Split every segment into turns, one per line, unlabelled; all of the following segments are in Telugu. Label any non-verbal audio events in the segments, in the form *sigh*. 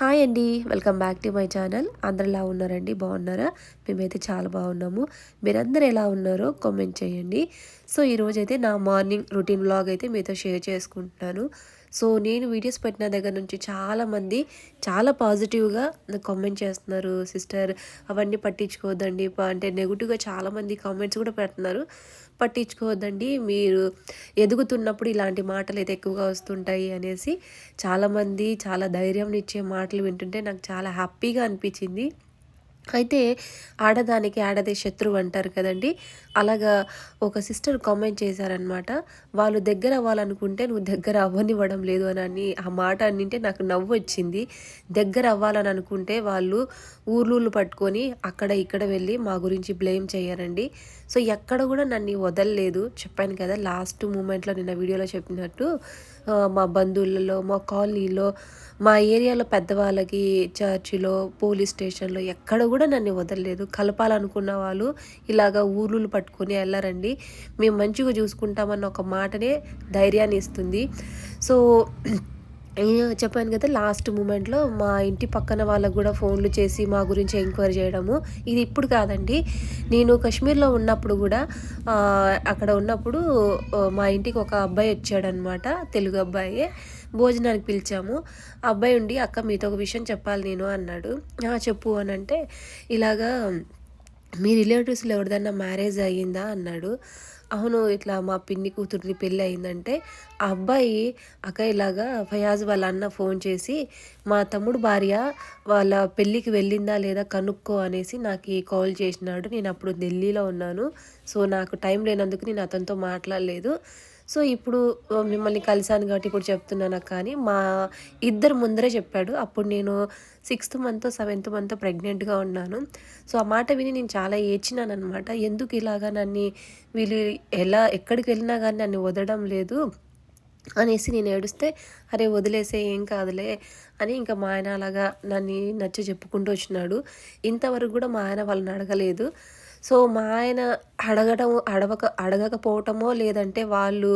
హాయ్ అండి. Welcome back to my channel. అందరు ఎలా ఉన్నారండి? బాగున్నారా? మేమైతే చాలా బాగున్నాము. మీరందరూ ఎలా ఉన్నారో కామెంట్ చేయండి. సో ఈరోజైతే నా మార్నింగ్ రొటీన్ బ్లాగ్ అయితే మీతో షేర్ చేసుకుంటున్నాను. సో నేను వీడియోస్ పెట్టిన దగ్గర నుంచి చాలామంది చాలా పాజిటివ్గా కామెంట్ చేస్తున్నారు సిస్టర్ అవన్నీ పట్టించుకోవద్దండి. అంటే నెగిటివ్గా చాలామంది కామెంట్స్ కూడా పెడుతున్నారు. పట్టించుకోవద్దండి మీరు ఎదుగుతున్నప్పుడు ఇలాంటి మాటలు అయితే ఎక్కువగా వస్తుంటాయి అనేసి చాలామంది చాలా ధైర్యం ఇచ్చే మాటలు వింటుంటే నాకు చాలా హ్యాపీగా అనిపించింది. అయితే ఆడదానికి ఆడదే శత్రువు అంటారు కదండి. అలాగా ఒక సిస్టర్ కామెంట్ చేశారనమాట వాళ్ళు దగ్గర అవ్వాలనుకుంటే నువ్వు దగ్గర అవ్వనివ్వడం లేదు అని అని ఆ మాట అన్నింటే నాకు నవ్వు వచ్చింది దగ్గర అవ్వాలని అనుకుంటే వాళ్ళు ఊర్లూళ్ళు పట్టుకొని అక్కడ ఇక్కడ వెళ్ళి మా గురించి బ్లేమ్ చేయరండి సో ఎక్కడ కూడా నన్ను వదలలేదు. చెప్పాను కదా లాస్ట్ మూమెంట్లో నిన్న వీడియోలో చెప్పినట్టు మా బంధువులలో మా కాలనీలో మా ఏరియాలో పెద్దవాళ్ళకి చర్చిలో పోలీస్ స్టేషన్లో ఎక్కడ కూడా నన్ను వదలలేదు. కలపాలనుకున్న వాళ్ళు ఇలాగా ఊర్లు పట్టుకొని వెళ్ళారండి. మేము మంచిగా చూసుకుంటామన్న ఒక మాటనే ధైర్యాన్ని ఇస్తుంది. సో చెప్పాను కదా లాస్ట్ మూమెంట్లో మా ఇంటి పక్కన వాళ్ళకు కూడా ఫోన్లు చేసి మా గురించి ఎంక్వైరీ చేయడము. ఇది ఇప్పుడు కాదండి. నేను కాశ్మీర్లో ఉన్నప్పుడు కూడా అక్కడ ఉన్నప్పుడు మా ఇంటికి ఒక అబ్బాయి వచ్చాడనమాట తెలుగు అబ్బాయి. భోజనానికి పిలిచాము. ఆ అబ్బాయి ఉండి అక్క మీతో ఒక విషయం చెప్పాలి నేను అన్నాడు. "ఆ, చెప్పు అని అంటే ఇలాగా మీ రిలేటివ్స్లో ఎవరిదన్నా మ్యారేజ్ అయ్యిందా? అన్నాడు. అవును ఇట్లా మా పిన్ని కూతురిది పెళ్ళి అయిందంటే ఆ అబ్బాయి అక్క ఇలాగా ఫయాజ్ వాళ్ళ అన్న ఫోన్ చేసి మా తమ్ముడు భార్య వాళ్ళ పెళ్ళికి వెళ్ళిందా లేదా కనుక్కో అనేసి నాకు కాల్ చేసినాడు. నేను అప్పుడు ఢిల్లీలో ఉన్నాను. సో నాకు టైం లేనందుకు నేను అతనితో మాట్లాడలేదు. సో ఇప్పుడు మిమ్మల్ని కలిశాను కాబట్టి ఇప్పుడు చెప్తున్నాను కానీ మా ఇద్దరు ముందరే చెప్పాడు. అప్పుడు నేను సిక్స్త్ మంత్ సెవెంత్ మంత్ ప్రెగ్నెంట్గా ఉన్నాను. సో ఆ మాట విని నేను చాలా ఏడ్చినాను అనమాట ఎందుకు ఇలాగా నన్ను వీళ్ళు ఎలా ఎక్కడికి వెళ్ళినా కానీ నన్ను వదలడం లేదు అనేసి నేను ఏడుస్తే అరే వదిలేసే ఏం కాదులే అని ఇంకా మా ఆయన అలాగా నన్ను నచ్చ చెప్పుకుంటూ వచ్చినాడు. ఇంతవరకు కూడా మా ఆయన వాళ్ళని అడగలేదు. సో మా ఆయన అడగడం అడగక అడగకపోవటమో లేదంటే వాళ్ళు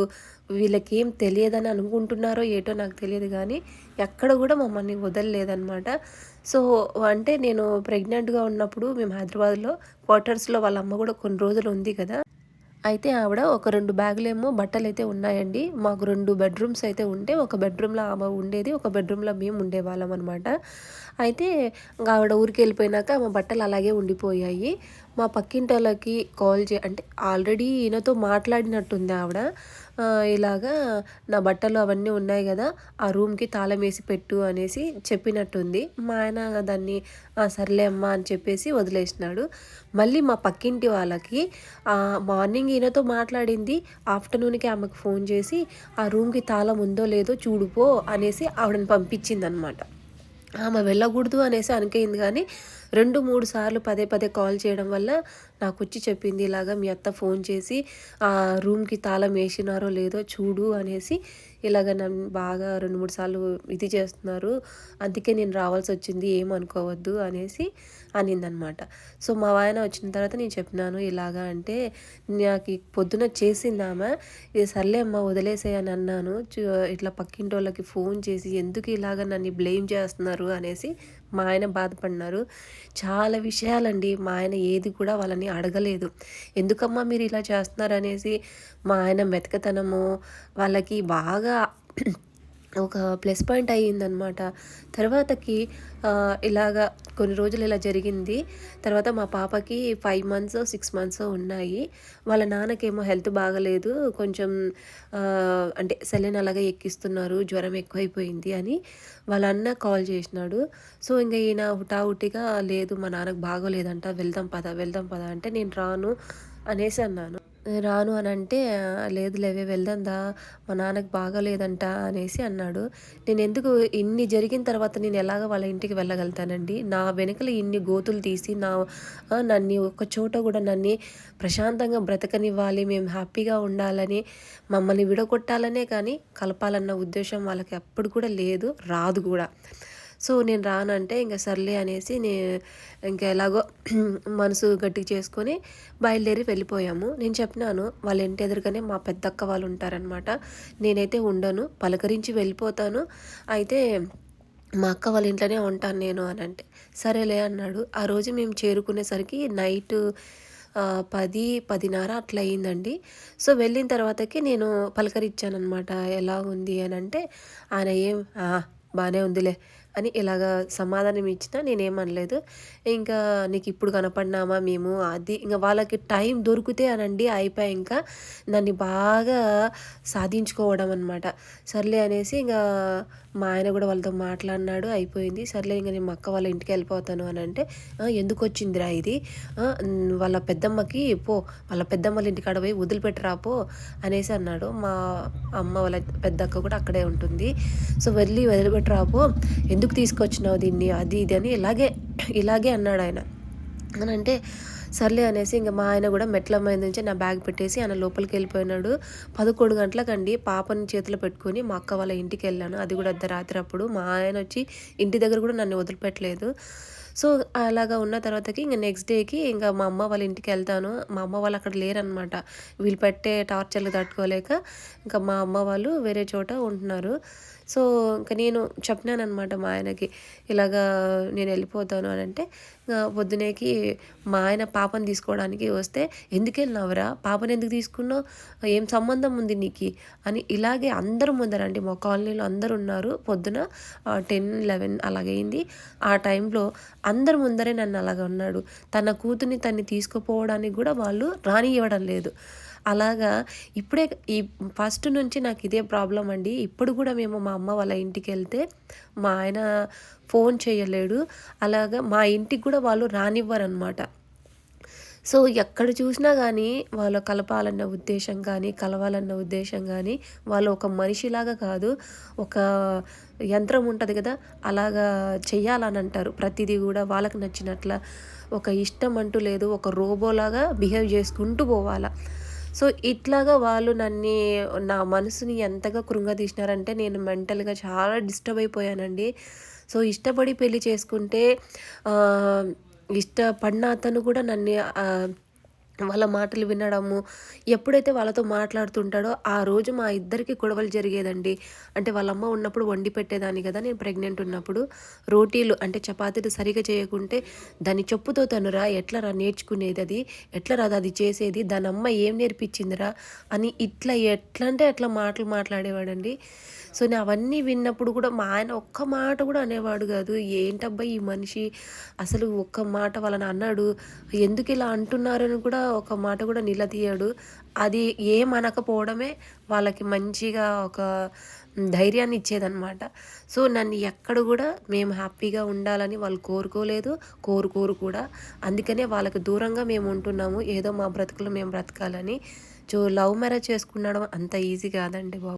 వీళ్ళకేం తెలియదని అనుకుంటున్నారో ఏటో నాకు తెలియదు కానీ ఎక్కడ కూడా మమ్మల్ని వదలలేదన్నమాట. సో అంటే నేను ప్రెగ్నెంట్గా ఉన్నప్పుడు మేము హైదరాబాద్లో క్వార్టర్స్లో వాళ్ళ అమ్మ కూడా కొన్ని రోజులు ఉంది కదా. అయితే ఆవిడ ఒక రెండు బ్యాగులేమో బట్టలు అయితే ఉన్నాయండి. మాకు రెండు బెడ్రూమ్స్ అయితే ఉంటే ఒక బెడ్రూమ్లో ఆమె ఉండేది ఒక బెడ్రూమ్లో మేము ఉండేవాళ్ళం అనమాట అయితే ఇంకా ఆవిడ ఊరికి వెళ్ళిపోయినాక మా బట్టలు అలాగే ఉండిపోయాయి. మా పక్కింటి వాళ్ళకి కాల్ చే అంటే ఆల్రెడీ ఈయనతో మాట్లాడినట్టుంది ఆవిడ. ఇలాగా నా బట్టలు అవన్నీ ఉన్నాయి కదా ఆ రూమ్కి తాళం వేసి పెట్టు అనేసి చెప్పినట్టుంది. మా ఆయన దాన్ని సర్లే అమ్మా అని చెప్పేసి వదిలేసినాడు. మళ్ళీ మా పక్కింటి వాళ్ళకి మార్నింగ్ ఈయనతో మాట్లాడింది ఆఫ్టర్నూన్కి ఆమెకు ఫోన్ చేసి ఆ రూమ్కి తాళం ఉందో లేదో చూడుపో అనేసి ఆవిడని పంపించింది అనమాట ఆమె వెళ్ళకూడదు అనేసి అనుకైంది కానీ రెండు మూడు సార్లు పదే పదే కాల్ చేయడం వల్ల నాకు వచ్చి చెప్పింది ఇలాగా మీ అత్త ఫోన్ చేసి ఆ రూమ్కి తాళం వేసినారో లేదో చూడు అనేసి ఇలాగ నన్ను బాగా రెండు మూడు సార్లు ఇది చేస్తున్నారు. అందుకే నేను రావాల్సి వచ్చింది ఏమనుకోవద్దు అనేసి అనిందనమాట. సో మా వాయన వచ్చిన తర్వాత నేను చెప్పినాను ఇలాగా అంటే నాకు పొద్దున చేసింది ఆమె ఇది సర్లే అమ్మ వదిలేసే అని అన్నాను. ఇట్లా పక్కింటి వాళ్ళకి ఫోన్ చేసి ఎందుకు ఇలాగ నన్ను బ్లేమ్ చేస్తున్నారు? అనేసి మా ఆయన బాధపడినారు. చాలా విషయాలండి. మా ఆయన ఏది కూడా వాళ్ళని అడగలేదు. ఎందుకమ్మా మీరు ఇలా చేస్తున్నారు అనేసి మా ఆయన మెతకతనము వాళ్ళకి బాగా ఒక ప్లస్ పాయింట్ అయ్యిందనమాట తర్వాతకి ఇలాగా కొన్ని రోజులు ఇలా జరిగింది. తర్వాత మా పాపకి ఫైవ్ మంత్స్ సిక్స్ మంత్స్ ఉన్నాయి. వాళ్ళ నాన్నకేమో హెల్త్ బాగలేదు. కొంచెం అంటే సెలెన్ అలాగే ఎక్కిస్తున్నారు. జ్వరం ఎక్కువైపోయింది అని వాళ్ళ అన్న కాల్ చేసినాడు. సో ఇంకా ఈయన హుటాహుటిగా లేదు మా నాన్నకు బాగోలేదంట. వెళ్దాం పద వెళ్దాం పద అంటే నేను రాను అనేసి అన్నాను. రాను అని అంటే లేదు లేవే వెళ్దాం దా మా నాన్నకి బాగాలేదంట అనేసి అన్నాడు. నేను ఎందుకు ఇన్ని జరిగిన తర్వాత నేను ఎలాగ వాళ్ళ ఇంటికి వెళ్ళగలుగుతానండి? నా వెనకల ఇన్ని గోతులు తీసి నా నన్ను ఒక చోట కూడా నన్ను ప్రశాంతంగా బ్రతకనివ్వాలి మేము హ్యాపీగా ఉండాలని మమ్మల్ని విడగొట్టాలనే కానీ కలపాలన్న ఉద్దేశం వాళ్ళకి అప్పుడు కూడా లేదు రాదు కూడా. సో నేను రానంటే ఇంకా సర్లే అనేసి నేను ఇంకా ఎలాగో *clears throat* మనసు గట్టిగా చేసుకొని బయలుదేరి వెళ్ళిపోయాము. నేను చెప్పినాను వాళ్ళ ఇంటి ఎదురుగానే మా పెద్దక్క వాళ్ళు ఉంటారనమాట నేనైతే ఉండను పలకరించి వెళ్ళిపోతాను. అయితే మా అక్క వాళ్ళ ఇంట్లోనే ఉంటాను నేను అని అంటే సరేలే అన్నాడు. ఆ రోజు మేము చేరుకునేసరికి నైట్ పది పదిన్నర అట్లా అయిందండి. సో వెళ్ళిన తర్వాతకి నేను పలకరించానమాట ఎలా ఉంది అని అంటే ఆయన ఏం బాగానే ఉందిలే అని ఇలాగ సమాధానం ఇచ్చినా నేనేమనలేదు. ఇంకా నీకు ఇప్పుడు కనపడినామా మేము? అది ఇంకా వాళ్ళకి టైం దొరికితే అనండి అయిపోయి ఇంకా నన్ను బాగా సాధించుకోవడం అనమాట సర్లే అనేసి ఇంకా మా ఆయన కూడా వాళ్ళతో మాట్లాడినాడు అయిపోయింది. సర్లే ఇంకా నేను మా అక్క వాళ్ళ ఇంటికి వెళ్ళిపోతాను అని అంటే ఎందుకు వచ్చిందిరా ఇది? వాళ్ళ పెద్దమ్మకి పో వాళ్ళ పెద్దమ్మ వాళ్ళ ఇంటికి అడపోయి వదిలిపెట్టరా పో అనేసి అన్నాడు. మా అమ్మ వాళ్ళ పెద్ద అక్క కూడా అక్కడే ఉంటుంది. సో వెళ్ళి వదిలిపెట్టరా పో ఎందుకు తీసుకొచ్చినావు దీన్ని అది ఇది అని ఇలాగే ఇలాగే అన్నాడు ఆయన. అని అంటే సర్లే అనేసి ఇంకా మా ఆయన కూడా మెట్ల మీద నుంచి నా బ్యాగ్ పెట్టేసి ఆయన లోపలికి వెళ్ళిపోయినాడు. పదకొండు గంటలకండి పాపని చేతిలో పెట్టుకొని మా అక్క వాళ్ళ ఇంటికి వెళ్ళాను. అది కూడా అర్ధరాత్రి అప్పుడు మా ఆయన వచ్చి ఇంటి దగ్గర కూడా నన్ను వదిలిపెట్టలేదు. సో అలాగా ఉన్న తర్వాతకి ఇంకా నెక్స్ట్ డేకి ఇంకా మా అమ్మ వాళ్ళ ఇంటికి వెళ్తాను. మా అమ్మ వాళ్ళు అక్కడ లేరనమాట వీళ్ళు పెట్టే టార్చర్లు తట్టుకోలేక ఇంకా మా అమ్మ వాళ్ళు వేరే చోట ఉంటున్నారు. సో ఇంకా నేను చెప్పినానమాట మా ఆయనకి ఇలాగా నేను వెళ్ళిపోతాను అని అంటే పొద్దునేకి మా ఆయన పాపను తీసుకోవడానికి వస్తే ఎందుకు వెళ్ళినావురా? పాపను ఎందుకు తీసుకున్నావు? ఏం సంబంధం ఉంది నీకు? అని ఇలాగే అందరూ ముందరండి మా కాలనీలో అందరు ఉన్నారు. పొద్దున టెన్ లెవెన్ అలాగైంది ఆ టైంలో అందరు ముందరే నన్ను అలాగ ఉన్నాడు తన కూతుర్ని తన్ని తీసుకుపోవడానికి కూడా వాళ్ళు రానివ్వడం లేదు. అలాగా ఇప్పుడే ఈ ఫస్ట్ నుంచి నాకు ఇదే ప్రాబ్లం అండి. ఇప్పుడు కూడా మేము మా అమ్మ వాళ్ళ ఇంటికి వెళ్తే మా ఆయన ఫోన్ చేయలేడు. అలాగా మా ఇంటికి కూడా వాళ్ళు రానివ్వరనమాట సో ఎక్కడ చూసినా కానీ వాళ్ళు కలపాలన్న ఉద్దేశం కానీ కలవాలన్న ఉద్దేశం కానీ వాళ్ళు ఒక మనిషిలాగా కాదు. ఒక యంత్రం ఉంటుంది కదా అలాగా చెయ్యాలని అంటారు ప్రతిదీ కూడా వాళ్ళకి నచ్చినట్ల. ఒక ఇష్టం అంటూ లేదు. ఒక రోబోలాగా బిహేవ్ చేసుకుంటూ పోవాలా. సో ఇట్లాగా వాళ్ళు నన్ను నా మనసుని ఎంతగా కృంగదీసినారంటే నేను మెంటల్గా చాలా డిస్టర్బ్ అయిపోయానండి. సో ఇష్టపడి పెళ్ళి చేసుకుంటే ఇష్టపడిన అతను కూడా నన్ను వాళ్ళ మాటలు వినడము ఎప్పుడైతే వాళ్ళతో మాట్లాడుతుంటాడో ఆ రోజు మా ఇద్దరికి గొడవలు జరిగేదండి. అంటే వాళ్ళ అమ్మ ఉన్నప్పుడు వండి పెట్టేదాన్ని కదా నేను ప్రెగ్నెంట్ ఉన్నప్పుడు. రోటీలు అంటే చపాతీలు సరిగా చేయకుంటే దాని చెప్పుతో తనురా ఎట్లా రా నేర్చుకునేది అది ఎట్లా రా అది చేసేది దాని అమ్మ ఏం నేర్పించిందిరా అని ఇట్లా ఎట్లా అంటే అట్లా మాటలు మాట్లాడేవాడండి. సో నేను అవన్నీ విన్నప్పుడు కూడా మా ఆయన ఒక్క మాట కూడా అనేవాడు కాదు ఏంటబ్బా ఈ మనిషి అసలు ఒక్క మాట వాళ్ళని అన్నాడు ఎందుకు ఇలా అంటున్నారని కూడా ఒక మాట కూడా నిలదీయాడు. అది ఏం అనకపోవడమే వాళ్ళకి మంచిగా ఒక ధైర్యాన్ని ఇచ్చేదనమాట సో నన్ను ఎక్కడ కూడా మేము హ్యాపీగా ఉండాలని వాళ్ళు కోరుకోలేదు కోరుకోరు కూడా. అందుకనే వాళ్ళకి దూరంగా మేము ఉంటున్నాము ఏదో మా బ్రతుకులు మేము బ్రతకాలని. సో లవ్ మ్యారేజ్ చేసుకున్నాడు అంత ఈజీ కాదండి బాబు.